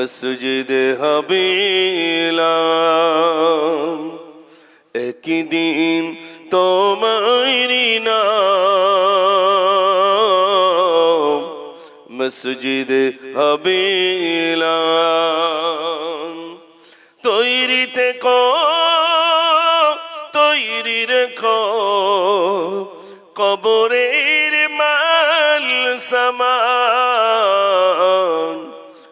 মসজিদ হবিলাম একদিন তোমারি নাম মসজিদ হবিলাম তৈরি থেকো তৈরি রেখো কবরের মাল সামান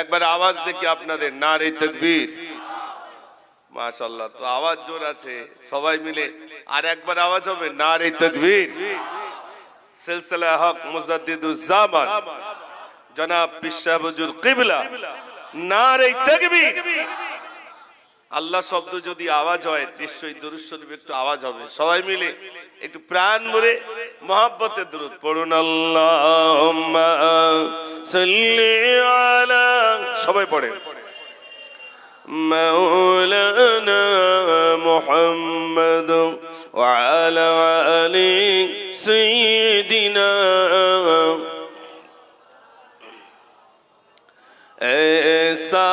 একবার আওয়াজ দেখি আপনাদের, নারে তকবীর। মাশাল্লাহ তো আওয়াজ জোর আছে, সবাই মিলে আর একবার আওয়াজ হবে, নারে তকবীর। সিলসিলা হক মুজাদ্দিদুজ্জামান জনাব হুজুর কিবলা, নারে তকবীর। আল্লাহ শব্দ যদি আওয়াজ হয়, নিশ্চয়ই দরুদ শরীফ একটু আওয়াজ হবে। সবাই মিলে একটু প্রাণ ভরে মহাব্বতে দূরত পড়ুন আল্লাহ সবাই পড়ে مولانا محمد وعلى آل سيدنا ایسا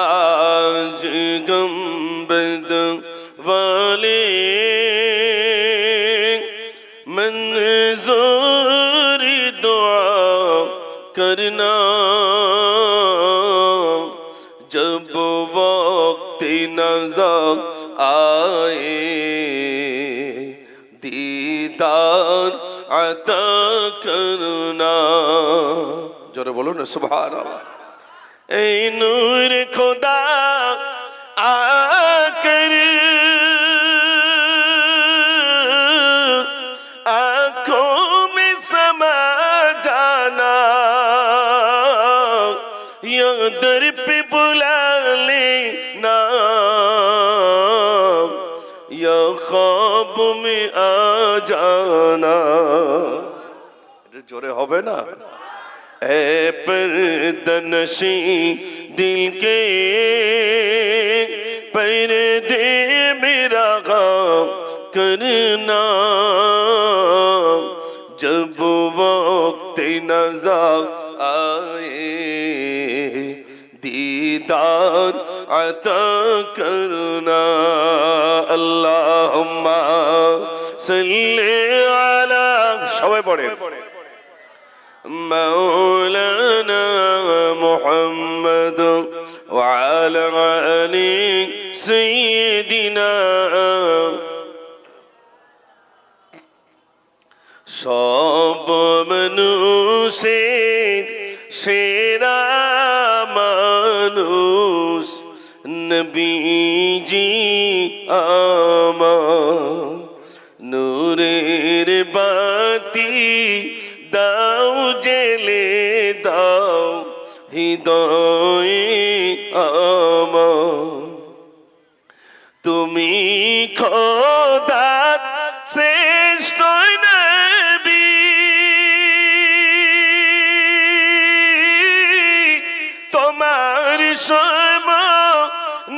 جگمبد والی من دیدار عطا کرنا جورے بولو نا سبحان اللہ اے نور خدا آ کر آنکھوں میں سما جانا یا در پہ بلا لینا یا خواب میں آ جانا۔ اچھا، جو رہے ہو بے نا؟ اے پردنشی دل کے پردے میرا غام کرنا۔ جب وقت نظر آئے دیدار عطا کرنا اللہم صلی علی شوے پڑھیں مولا সেরা মানুষ নবীজি আমার নূরের বাতি দাও জেলে দাও হৃদয়ে আমার তুমি খোদা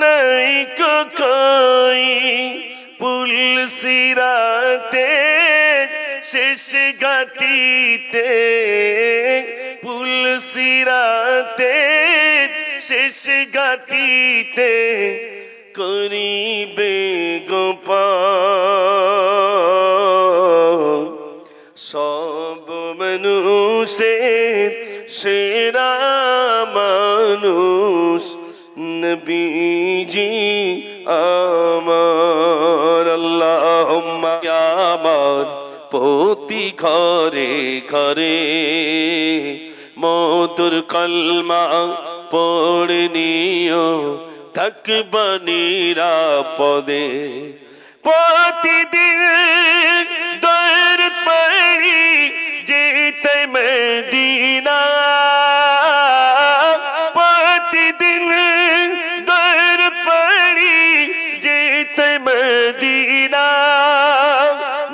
নাই কই পুল সিরাতে শেষ ঘাটিতে পুল সিরাতে শেষ ঘাটিতে করিবে গোপাল সব মানুষের সেরা মানুষ নবীজি আমার আল্লাহ আমার প্রতি ঘরে ঘরে মধুর কলমা পড়ে নিও থাকব নিরাপদে প্রতিদিন দর পড়ি যেতে মদিনা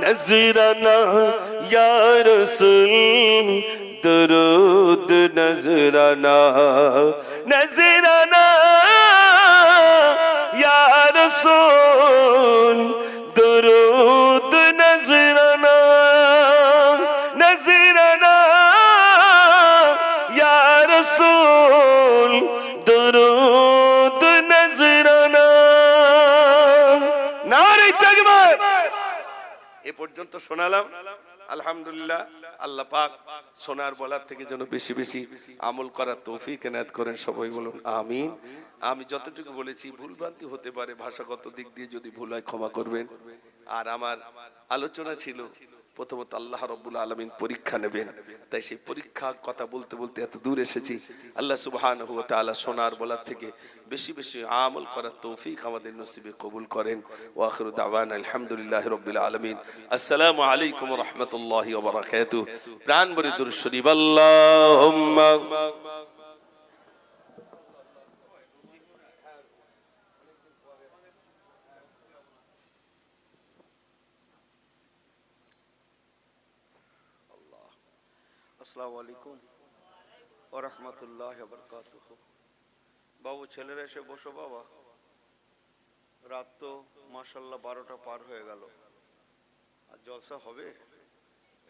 نظرانہ یا رسول درود نظرانہ نظرانہ শোনালাম। আলহামদুলিল্লাহ, আল্লাহ পাক সোনার বলার থেকে যেন বেশি বেশি আমল করার তৌফিক এনায়েত করেন সবাই বলুন, আমিন। আমি যতটুকু বলেছি, ভুলভ্রান্তি হতে পারে, ভাষাগত দিক দিয়ে যদি ভুল হয় ক্ষমা করবেন। আর আমার আলোচনা ছিল প্রথমত আল্লাহ রব্বুল আলমিন পরীক্ষা নেবেন। তাই সেই পরীক্ষা কথা বলতে বলতে এত দূর এসেছি। আল্লাহ সুবহান তাআলা সোনার বলার থেকে বেশি বেশি আমল করার তৌফিক আমাদের নসিবে কবুল করেন। ওয়াখিরু দাওয়ান আলহামদুলিল্লাহ রব্বিল আলামিন। আসসালামু আলাইকুম রাহমাতুল্লাহি প্রাণ ভরে দুরূদ শরীফ। আসসালামু আলাইকুম ও রহমতুল্লাহ বাবু, ছেলেরা এসে বসো বাবা। রাত তো মাসাল্লাহ বারোটা পার হয়ে গেল। আর জলসা হবে?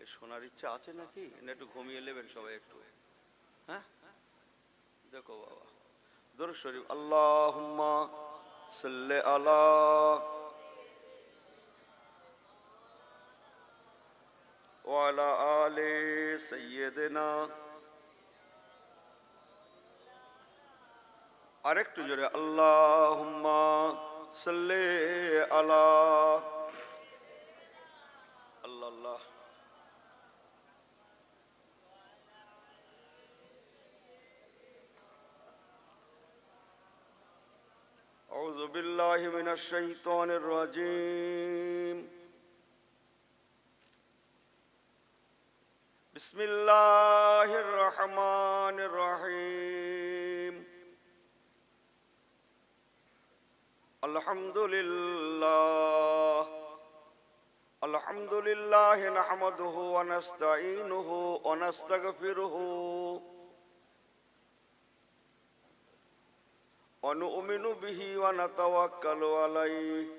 এই শোনার ইচ্ছা আছে নাকি? না একটু ঘুমিয়ে নেবেন সবাই একটু। হ্যাঁ? দেখো বাবা। দরুদ শরীফ, আল্লাহুম্মা সাল্লি আলা وعلى آل سيدنا আরেকটু জোরে আল্লাহুম্মা সাল্লি আলা আল্লাহ আল্লাহ أعوذ بالله من الشيطان الرجيم بسم الله الرحمن الرحيم الحمد لله الحمد لله نحمده ونستعينه ونستغفره ونؤمن به ونتوكل عليه